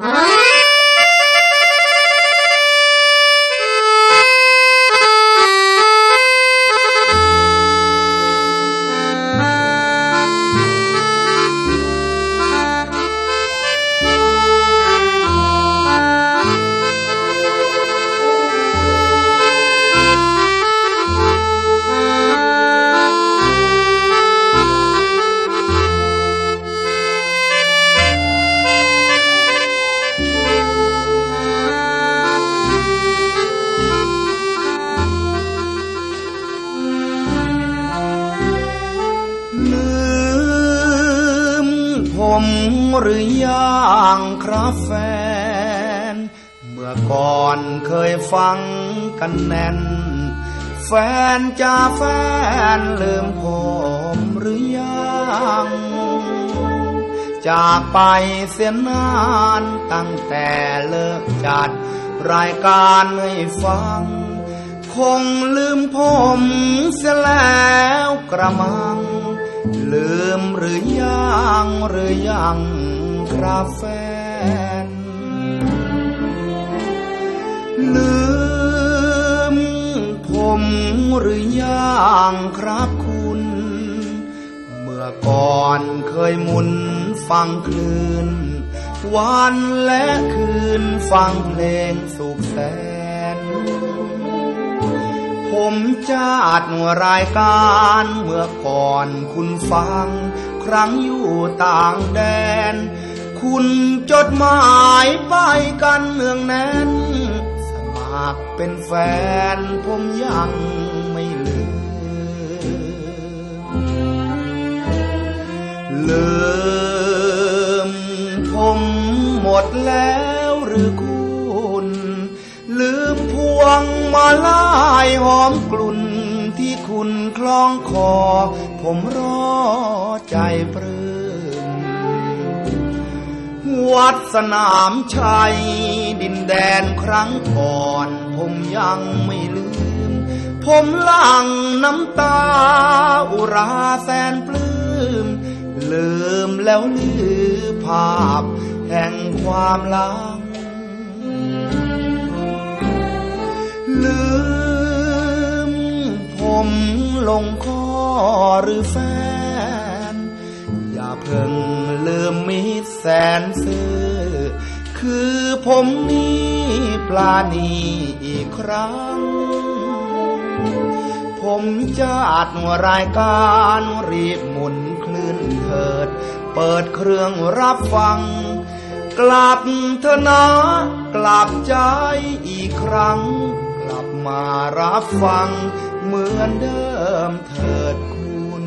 ลื ก่อนเคยฟังกันแน่น แฟนจะแฟนลืมผมหรือยังจากไปเสียนานตั้งแต่เลิกจัด รายการให้ฟัง คงลืมผมเสียแล้วกระมัง ลืมหรือยังหรือยังครับแฟน มหรือยังครับคุณ เมื่อก่อนเคยมุนฟังคลื่น วันและคืนฟังเพลงสุขแสน ผมจะอัดรายการเมื่อก่อนคุณฟัง ครั้งอยู่ต่างแดน คุณจดหมายไปกันเนืองแน่น สมัครเป็นแฟนผมยังไม่ลืม ลืมผมหมดแล้วหรือคุณ ลืมพวงมาลายหอมกลุ่นที่คุณคล้องคอ ผมรอใจปลื้ วัดสนามชัย ดินแดนครั้งก่อน ผมยังไม่ลืม ผมหลังน้ำตา อุราแสนปลื้ม ลืมแล้วลือภาพ แห่งความหลัง ลืม ผมลงคอหรือแฟน เพิ่งลืมมิตรแสนซื่อ คือผมนี้ปลาณีอีกครั้ง ผมจะอัดรายการรีบหมุนคลื่นเถิด เปิดเครื่องรับฟัง กลับเถอะนะกลับใจอีกครั้ง กลับมารับฟังเหมือนเดิมเถิดคุณ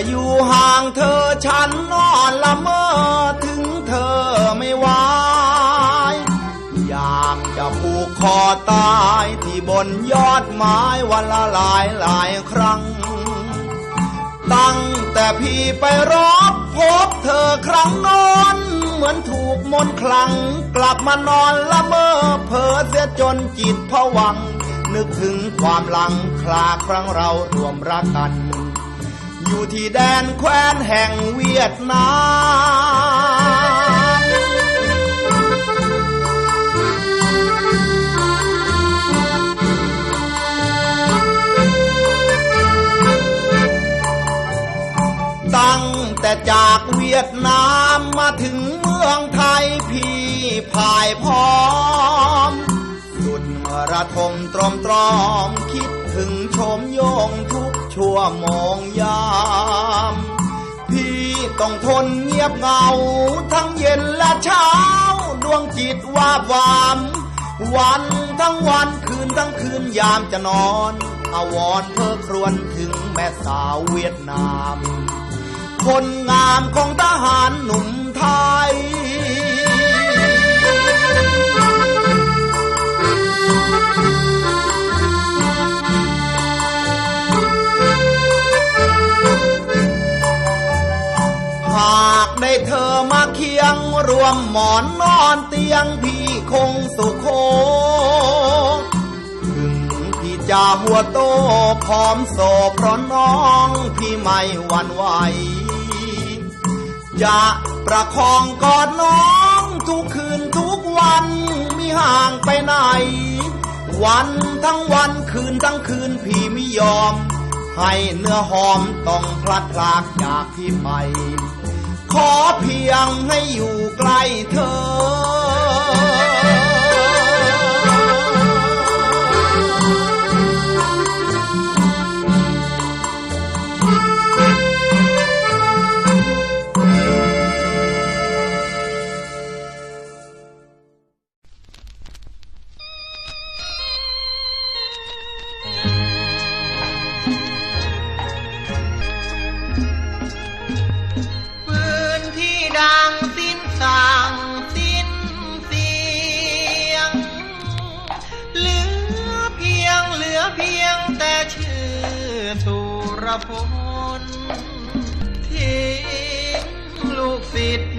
ออยู่ห่างเธอฉันนอนละเมอถึงเธอไม่ไหวอยากจะผูกคอตายที่บนยอดไม้วันละหลายหลายครั้ง ตั้งแต่พี่ไปรบพบเธอครั้งนอนเหมือนถูกมนคลัง กลับมานอนละเมอเพ้อเสียจนจิตผวัง นึกถึงความหลังคลาครั้งเรารวมรักกัน อยู่ที่แดนแคว้นแห่งเวียดนามตั้งแต่จากเวียดนามมาถึงเมืองไทยพี่พ่ายพร้อม สุดระทมตรอมตรอมคิดถึงชมโยง ชั่วโมงยาม พี่ต้องทนเงียบเหงา ทั้งเย็นและเช้า ดวงจิตวาบวาม วันทั้งวันคืนทั้งคืนยามจะนอนอาวรเพ้อครวญถึงแม่สาวเวียดนาม คนงามของทหารหนุ่มไทยห ได้เธอมาเคียงรวมหมอนนอนเตียงพี่คงสุขโคถึงพี่จะหัวโตพร้อมโศเพราะน้องพี่ไม่หวั่นไหว จะประคองกอดน้องทุกคืนทุกวันไม่ห่างไปไหน วันทั้งวันคืนทั้งคืนพี่ไม่ยอม ให้เนื้อหอมต้องพลัดพรากจากพี่ไป ขอเพียงให้อยู่ใกล้เธอ เพียงแต่ชื่อสุรพลทิ้งลูกศิษย์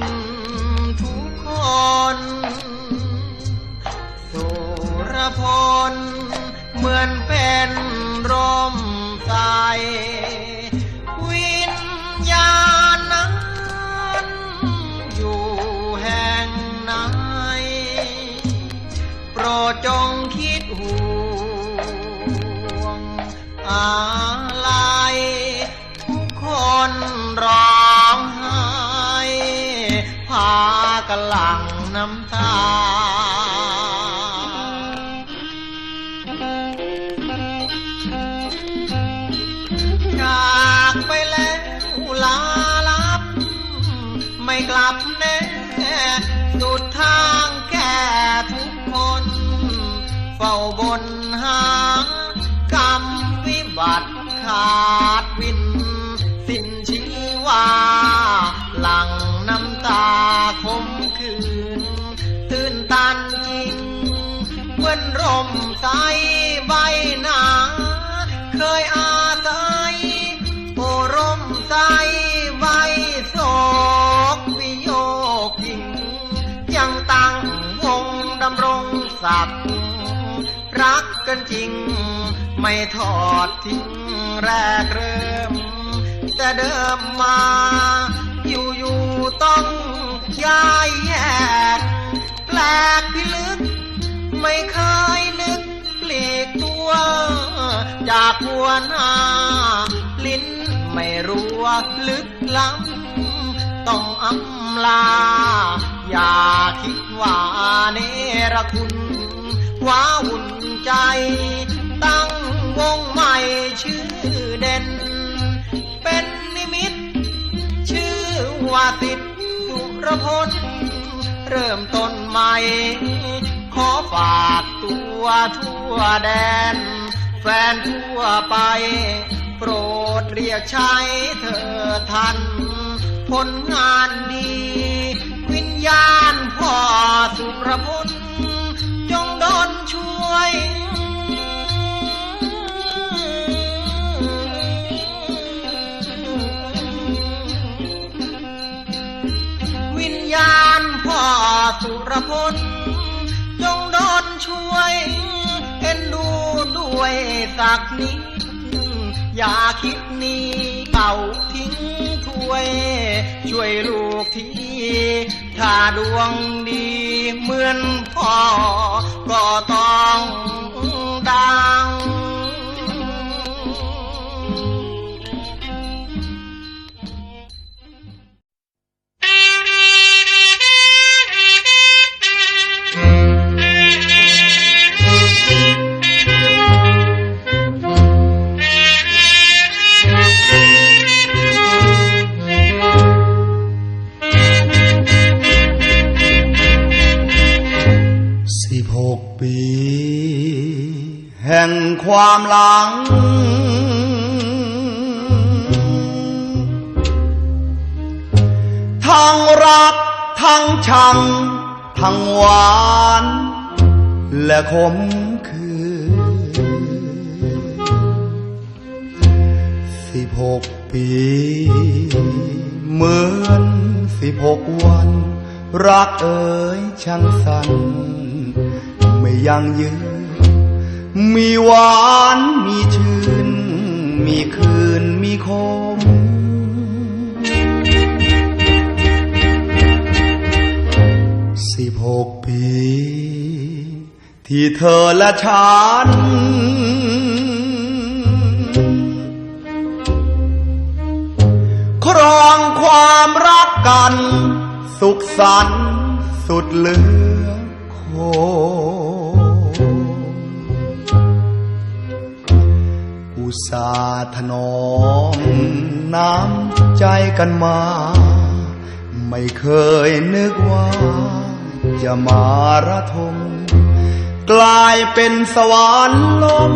ทุกคน สุรพลเหมือนเป็นร่มใสวิญญาณนั้นอยู่แห่งไหนโปรดจงคิดห่ กลับแน่สุดทางแก่ทุกคน เฝ้าบนหากรรมวิบัติขาดวิน สิ้นชีวา หลังน้ำตาคมคืน ตื่นตันจริงเหมือนร่มใส กันจริง ไม่ทอดทิ้งแรกเริ่ม แต่เดิมมาอยู่อยู่ๆต้องย้ายแยกแปลกพิลึก ไม่เคยนึกปลีกตัว จากหัวหน้า ลิ้นไม่รู้ว่าลึกล้ำต้องอำลา อย่าคิดว่าเนรคุณว้าวุ่น ใจ ตั้งวงใหม่ชื่อเด่น เป็นนิมิต ชื่อว่าติดสุรพลเริ่มต้นใหม่ ขอฝากตัวทั่วแดน แฟนทั่วไป โปรดเรียกใช้เธอทัน ผลงานดี วิญญาณพ่อสุรพล สุรพลจงโดนช่วย เอ็นดูด้วยสักนิด อย่าคิดนี้เป่าทิ้งถ้วย ช่วยลูกทีถ้าดวงดีเหมือนพ่อ ก็ต้องดัง ทั้งชัง ทั้งหวาน และขมคือ สิบหกปี เหมือนสิบหกวัน รักเอ๋ยช่างสัน ไม่ยังยืน มีหวาน มีชื่น มีคืน มีคม หกปี ที่เธอและฉัน ครองความรักกัน สุขสันต์สุดเหลือโคอุตสาห์ถนอมน้ำใจกันมา ไม่เคยนึกว่า จะมาระทมกลายเป็นสวรรค์ลม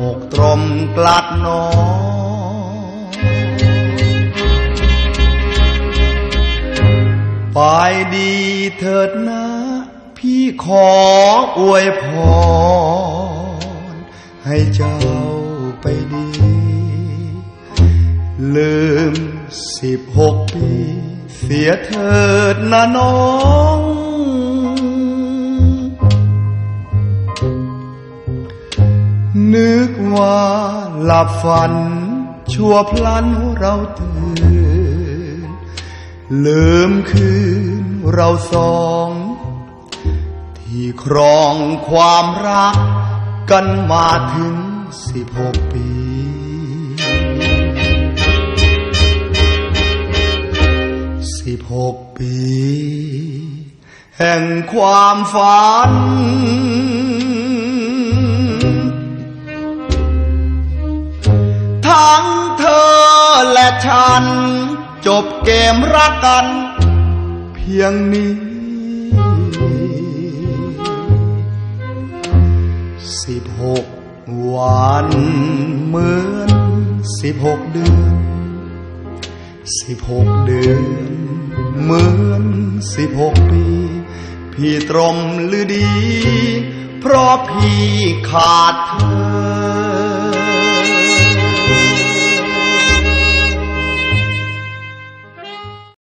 อกตรมกลัดนอไปดีเถิดนะ พี่ขออวยพร ให้เจ้าไปดี ลืมสิบหกปี เสียเถิดนะน้อง บฝัน ชั่วพลันเราตื่น ลืมคืนเราสอง ที่ครองความรักกันมาถึงสิบหกปี สิบหกปี แห่งความฝัน เธอและฉัน จบเกมรักกัน เพียงนี้ สิบหกวันเหมือนสิบหกเดือนสิบหกเดือนเหมือนสิบหกปี พี่ตรมหรือดี เพราะพี่ขาดเธอ